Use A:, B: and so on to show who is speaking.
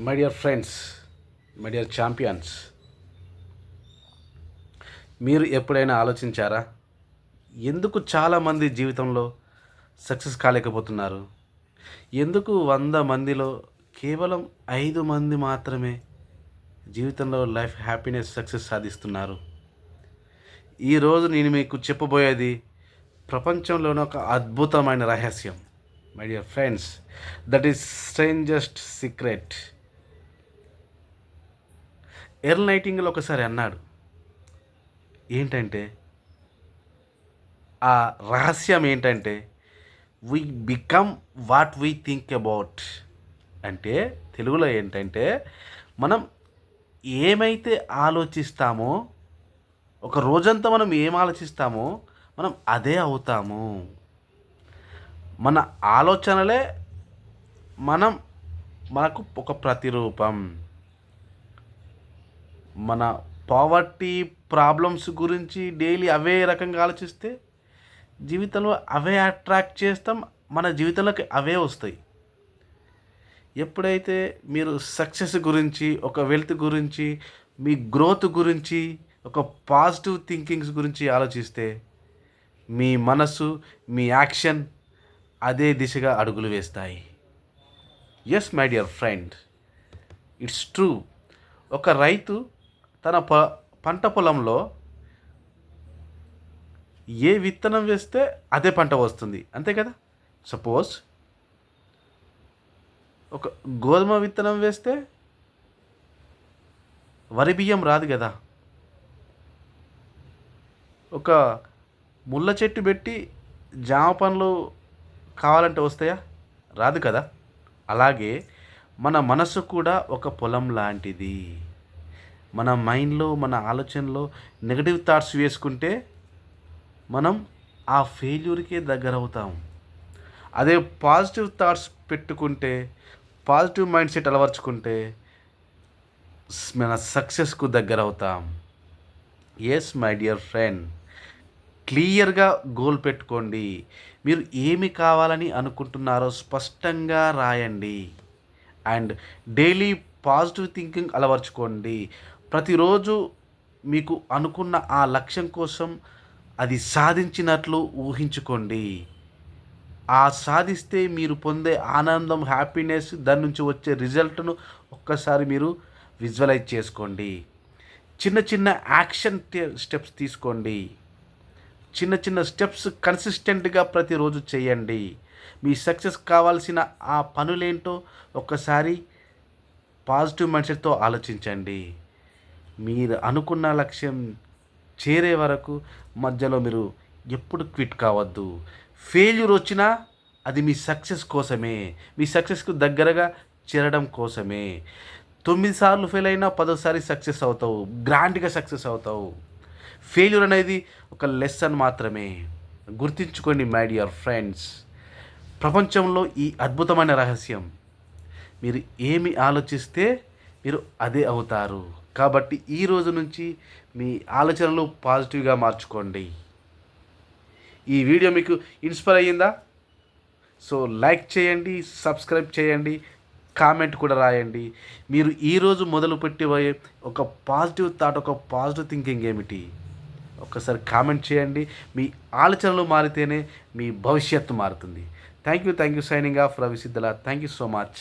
A: My dear friends my dear champions మీరు ఎప్పుడైనా ఆలోచించారా? ఎందుకు చాలామంది జీవితంలో సక్సెస్ కాలేకపోతున్నారు? ఎందుకు వంద మందిలో కేవలం ఐదు మంది మాత్రమే జీవితంలో లైఫ్ హ్యాపీనెస్ సక్సెస్ సాధిస్తున్నారు? ఈరోజు నేను మీకు చెప్పబోయేది ప్రపంచంలోనే ఒక అద్భుతమైన రహస్యం. My dear friends that is strangest secret Earl నైటింగ్లో ఒకసారి అన్నాడు. ఏంటంటే ఆ రహస్యం ఏంటంటే we become what we think about అంటే తెలుగులో ఏంటంటే మనం ఏమైతే ఆలోచిస్తామో ఒక రోజంతా మనం ఏం ఆలోచిస్తామో మనం అదే అవుతాము. మన ఆలోచనలే మనం మనకు ఒక ప్రతిరూపం. మన పావర్టీ ప్రాబ్లమ్స్ గురించి డైలీ అవే రకంగా ఆలోచిస్తే జీవితంలో అవే అట్రాక్ట్ చేస్తాం మన జీవితంలోకి అవే వస్తాయి. ఎప్పుడైతే మీరు సక్సెస్ గురించి ఒక వెల్త్ గురించి మీ గ్రోత్ గురించి ఒక పాజిటివ్ థింకింగ్స్ గురించి ఆలోచిస్తే మీ మనసు మీ యాక్షన్ అదే దిశగా అడుగులు వేస్తాయి. Yes my dear friend it's true ఒక రైతు తన ప పంట పొలంలో ఏ విత్తనం వేస్తే అదే పంట వస్తుంది. అంతే కదా? సపోజ్ ఒక గోధుమ విత్తనం వేస్తే వరి బియ్యం రాదు కదా? ఒక ముళ్ళ చెట్టు పెట్టి జామ పండ్లు కావాలంటే వస్తాయా? రాదు కదా? అలాగే మన మనసు కూడా ఒక పొలం లాంటిది. మన మైండ్లో మన ఆలోచనలో నెగటివ్ థాట్స్ వేసుకుంటే మనం ఆ ఫెయిల్యూర్కే దగ్గర అవుతాం అదే పాజిటివ్ థాట్స్ పెట్టుకుంటే పాజిటివ్ మైండ్ సెట్ అలవర్చుకుంటే మన సక్సెస్కు దగ్గర అవుతాం ఎస్ మై డియర్ ఫ్రెండ్ క్లియర్గా గోల్ పెట్టుకోండి. మీరు ఏమి కావాలని అనుకుంటున్నారో స్పష్టంగా రాయండి. అండ్ డైలీ పాజిటివ్ థింకింగ్ అలవర్చుకోండి. ప్రతిరోజు మీకు అనుకున్న ఆ లక్ష్యం కోసం అది సాధించినట్లు ఊహించుకోండి. ఆ సాధిస్తే మీరు పొందే ఆనందం హ్యాపీనెస్ దాని నుంచి వచ్చే రిజల్ట్ను ఒక్కసారి మీరు విజువలైజ్ చేసుకోండి. చిన్న చిన్న యాక్షన్ స్టెప్స్ తీసుకోండి. చిన్న చిన్న స్టెప్స్ కన్సిస్టెంట్గా ప్రతిరోజు చేయండి. మీ సక్సెస్ కావాల్సిన ఆ పనులేంటో ఒక్కసారి పాజిటివ్ మైండ్ సెట్తో ఆలోచించండి. మీరు అనుకున్న లక్ష్యం చేరే వరకు మధ్యలో మీరు ఎప్పుడు క్విట్ కావద్దు. ఫెయిల్యూర్ వచ్చినా అది మీ సక్సెస్ కోసమే. మీ సక్సెస్కు దగ్గరగా చేరడం కోసమే. తొమ్మిది సార్లు ఫెయిల్ అయినా పదోసారి సక్సెస్ అవుతావు. గ్రాండ్గా సక్సెస్ అవుతావు. ఫెయిల్యూర్ అనేది ఒక లెసన్ మాత్రమే. గుర్తించుకోండి మై డియర్ ఫ్రెండ్స్. ప్రపంచంలో ఈ అద్భుతమైన రహస్యం. మీరు ఏమి ఆలోచిస్తే మీరు అదే అవుతారు. కాబట్టి ఈ రోజు నుంచి మీ ఆలోచనలు పాజిటివ్గా మార్చుకోండి. ఈ వీడియో మీకు ఇన్స్పైర్ అయ్యిందా? సో లైక్ చేయండి సబ్స్క్రైబ్ చేయండి కామెంట్ కూడా రాయండి. మీరు ఈరోజు మొదలు పెట్టబోయే ఒక పాజిటివ్ థాట్ ఒక పాజిటివ్ థింకింగ్ ఏమిటి? ఒకసారి కామెంట్ చేయండి. మీ ఆలోచనలు మారితేనే మీ భవిష్యత్తు మారుతుంది. Thank you thank you signing off Ravi Siddhala thank you so much.